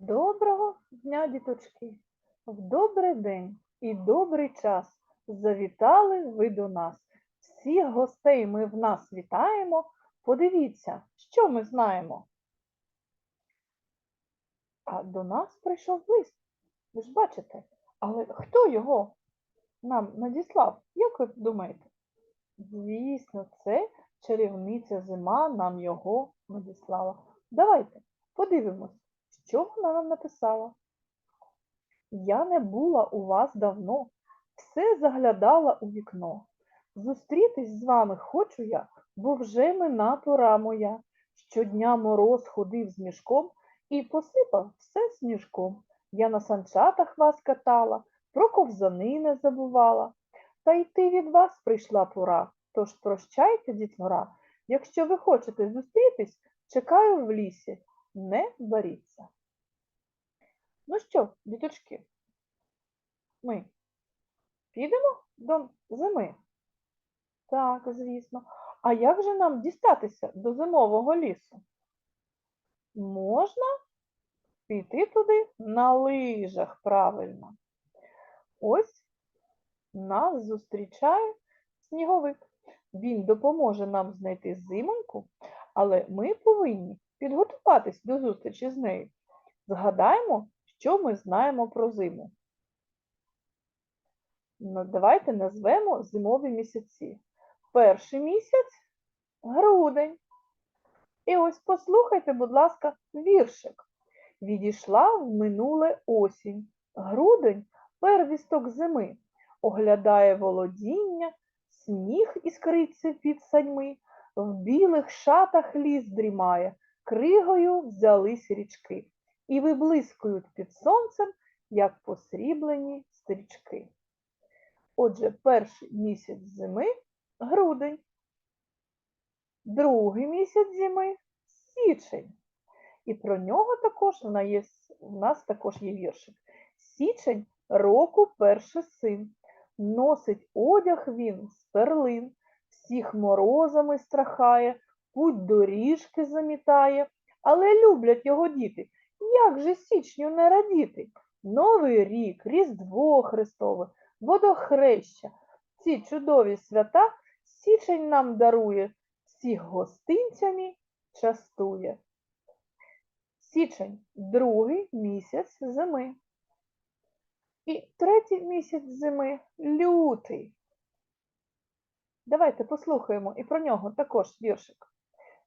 Доброго дня, діточки! В добрий день і добрий час завітали ви до нас. Всіх гостей ми в нас вітаємо. Подивіться, що ми знаємо. А до нас прийшов лист. Ви ж бачите, але хто його нам надіслав? Як ви думаєте? Звісно, це чарівниця зима нам його надіслала. Давайте подивимось. Що вона нам написала? Я не була у вас давно, все заглядала у вікно. Зустрітись з вами хочу я, бо вже мина пора моя. Щодня мороз ходив з мішком і посипав все сніжком. Я на санчатах вас катала, про ковзани не забувала. Та йти від вас прийшла пора. Тож прощайте, дітвора. Якщо ви хочете зустрітись, чекаю в лісі. Не боріться. Ну що, діточки, ми підемо до зими? Так, звісно. А як же нам дістатися до зимового лісу? Можна піти туди на лижах, правильно. Ось нас зустрічає сніговик. Він допоможе нам знайти зимоньку, але ми повинні підготуватись до зустрічі з нею. Згадаємо, що ми знаємо про зиму. Ну, давайте назвемо зимові місяці. Перший місяць грудень. І ось послухайте, будь ласка, віршик. Відійшла в минуле осінь. Грудень первісток зими. Оглядає володіння, сніг іскриться під саньми, в білих шатах ліс дрімає, кригою взялись річки і виблискують під сонцем, як посріблені стрічки. Отже, перший місяць зими грудень, другий місяць зими січень. І про нього також в нас є, в нас також є віршик. Січень року перший син. Носить одяг він з перлин, всіх морозами страхає, путь доріжки замітає, але люблять його діти. Як же січню не радіти? Новий рік, Різдво Христове, водохреща. Ці чудові свята січень нам дарує, всіх гостинцями частує. Січень другий місяць зими. І третій місяць зими лютий. Давайте послухаємо і про нього також віршик.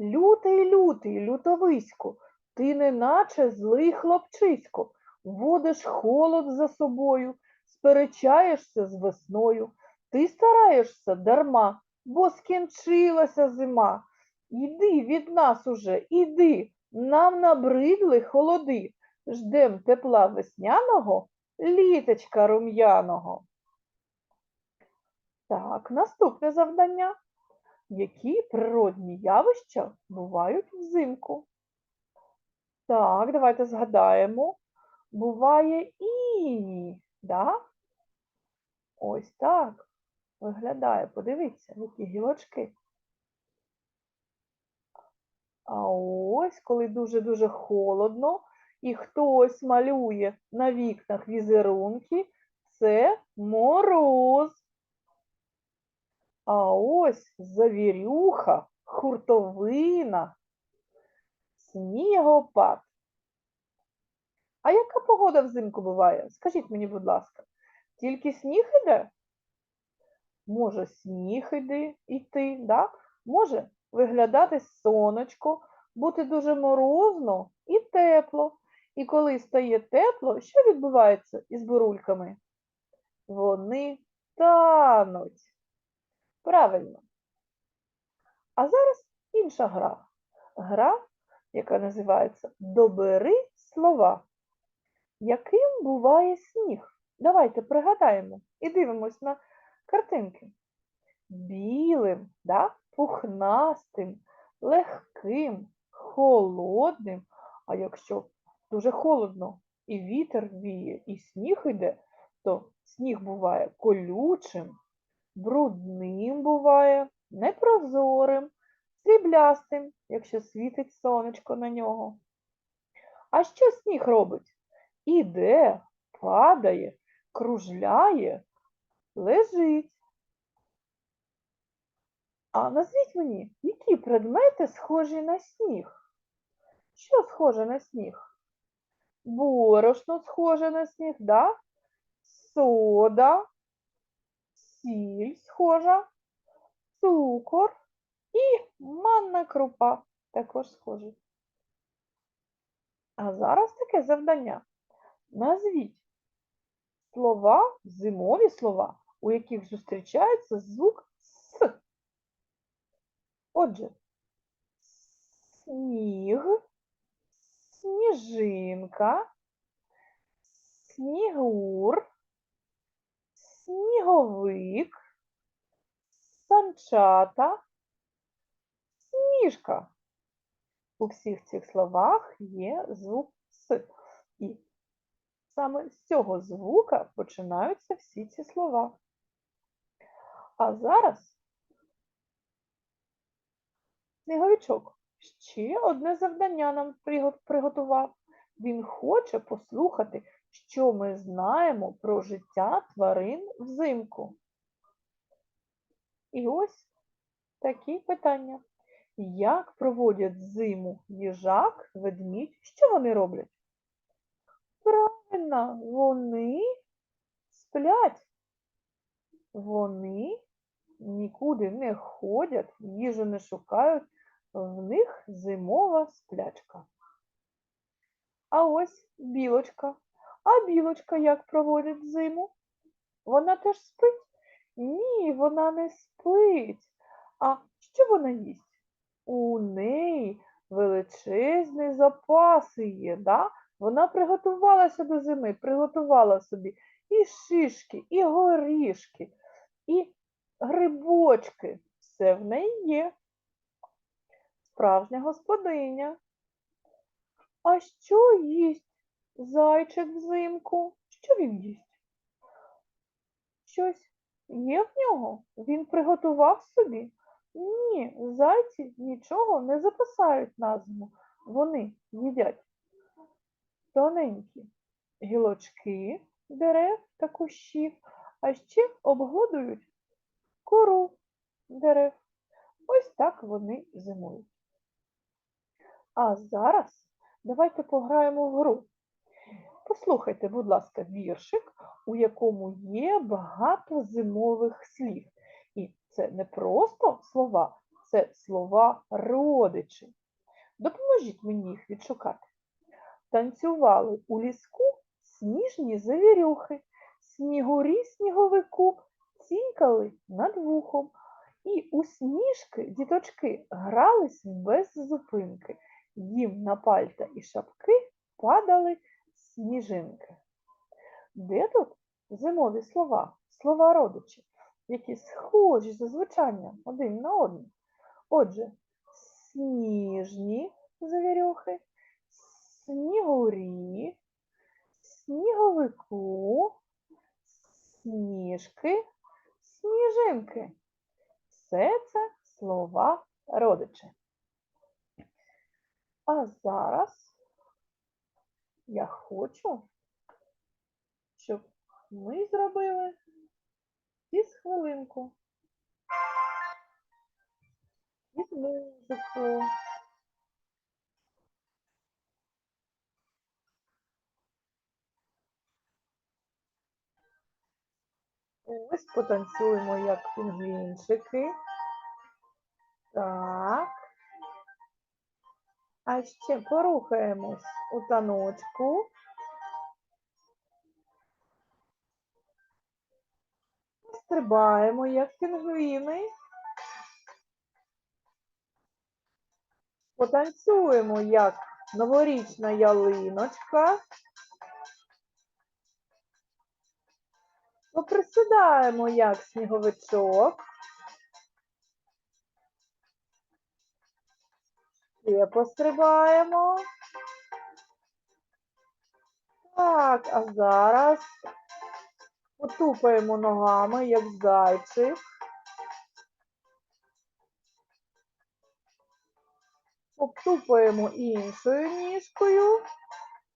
Лютий, лютий, лютовиську, ти неначе злий хлопчисько, водиш холод за собою, сперечаєшся з весною, ти стараєшся дарма, бо скінчилася зима. Іди від нас уже, іди, нам набридли холоди, ждем тепла весняного, літочка рум'яного. Так, наступне завдання. Які природні явища бувають взимку? Так, давайте згадаємо. Буває іні, да? Ось так виглядає. Подивіться, які гілочки. А ось, коли дуже-дуже холодно, і хтось малює на вікнах візерунки, це мороз. А ось завірюха, хуртовина, снігопад. А яка погода взимку буває? Скажіть мені, будь ласка, тільки сніг іде? Може сніг іде, йти, да? може виглядати сонечко, бути дуже морозно і тепло. І коли стає тепло, що відбувається із бурульками? Вони тануть. Правильно. А зараз інша гра. Гра, яка називається Добери слова. Яким буває сніг? Давайте пригадаємо і дивимось на картинки. Білим, да? пухнастим, легким, холодним. А якщо дуже холодно і вітер віє, і сніг іде, то сніг буває колючим, брудним буває, непрозорим, сріблястим, якщо світить сонечко на нього. А що сніг робить? Іде, падає, кружляє, лежить. А назвіть мені, які предмети схожі на сніг? Що схоже на сніг? Борошно схоже на сніг, да? Сода, сіль схожа, цукор і манна крупа також схожі. А зараз таке завдання. Назвіть слова, зимові слова, у яких зустрічається звук С. Отже, сніг, сніжинка, снігур, сніговик, санчата, сніжка. У всіх цих словах є звук С. І саме з цього звука починаються всі ці слова. А зараз сніговичок ще одне завдання нам приготував. Він хоче послухати, що ми знаємо про життя тварин взимку. І ось такі питання. Як проводять зиму їжак, ведмідь? Що вони роблять? Правильно, вони сплять. Вони нікуди не ходять, їжу не шукають, в них зимова сплячка. А ось білочка. А білочка як проводить зиму? Вона теж спить? Ні, вона не спить. А що вона їсть? У неї величезний запас є, да? Вона приготувалася до зими, приготувала собі і шишки, і горішки, і грибочки. Все в неї є. Справжня господиня. А що їсть зайчик взимку? Що він їсть? Щось є в нього? Він приготував собі? Ні, зайці нічого не запасають на зиму. Вони їдять тоненькі гілочки дерев та кущів, а ще обгодують кору дерев. Ось так вони зимують. А зараз давайте пограємо в гру. Послухайте, будь ласка, віршик, у якому є багато зимових слів. Це не просто слова, це слова родичі. Допоможіть мені їх відшукати. Танцювали у ліску сніжні завірюхи, снігурі сніговику цінькали над вухом. І у сніжки діточки грались без зупинки. Їм на пальта і шапки падали сніжинки. Де тут зимові слова, слова родичі, які схожі за звучанням один на один? Отже, сніжні завірюхи, снігурі, сніговику, сніжки, сніжинки. Все це слова родичі. А зараз я хочу, щоб ми зробили із хвилинку. Із музику. Ось потанцюємо як пінгвінчики. Так. А ще порухаємось у таночку. Стрибаємо, як пінгвіни. Потанцюємо, як новорічна ялиночка. Поприсідаємо, як сніговичок. Ще пострибаємо. Так, а зараз потупаємо ногами, як зайчик. Обтупаємо іншою ніжкою.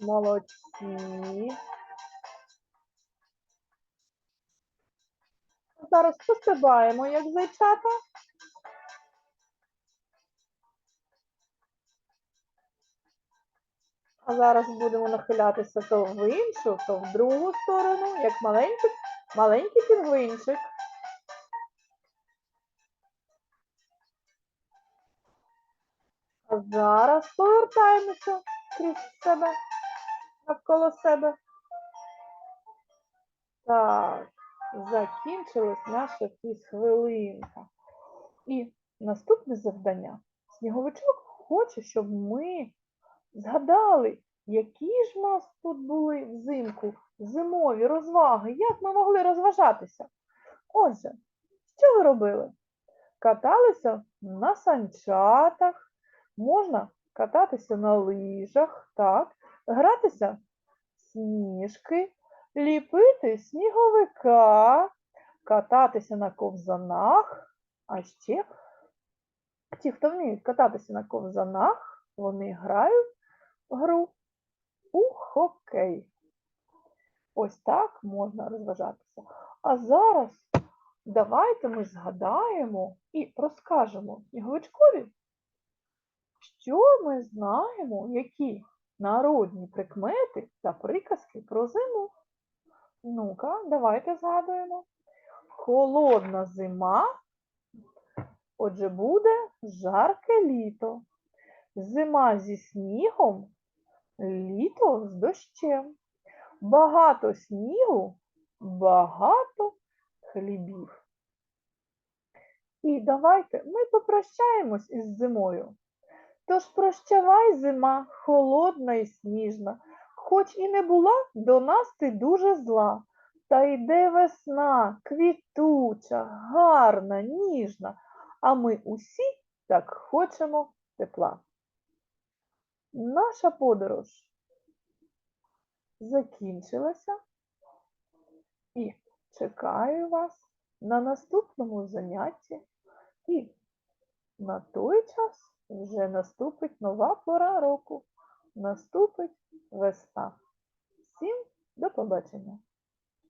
Молодці. Зараз посибаємо, як зайчата. А зараз будемо нахилятися то в іншу, то в другу сторону, як маленький, маленький пінгвинчик. А зараз повертаємося крізь себе, навколо себе. Так, закінчилась наша хвилинка. І наступне завдання. Сніговичок хоче, щоб ми згадали, які ж нас тут були взимку зимові розваги, як ми могли розважатися. Отже, що ви робили? Каталися на санчатах, можна кататися на лижах, так, гратися сніжки, ліпити сніговика, кататися на ковзанах, а ще ті, хто вміють кататися на ковзанах, вони грають гру у хокей. Ось так можна розважатися. А зараз давайте ми згадаємо і розкажемо сніговичкові, що ми знаємо, які народні прикмети та приказки про зиму. Ну-ка, давайте згадуємо. Холодна зима, отже, буде жарке літо. Зима зі снігом, літо з дощем. Багато снігу, багато хлібів. І давайте ми попрощаємось із зимою. Тож прощавай, зима, холодна і сніжна, хоч і не була до нас ти дуже зла. Та йде весна, квітуча, гарна, ніжна, а ми усі так хочемо тепла. Наша подорож закінчилася і чекаю вас на наступному занятті. І на той час вже наступить нова пора року. Наступить весна. Всім до побачення!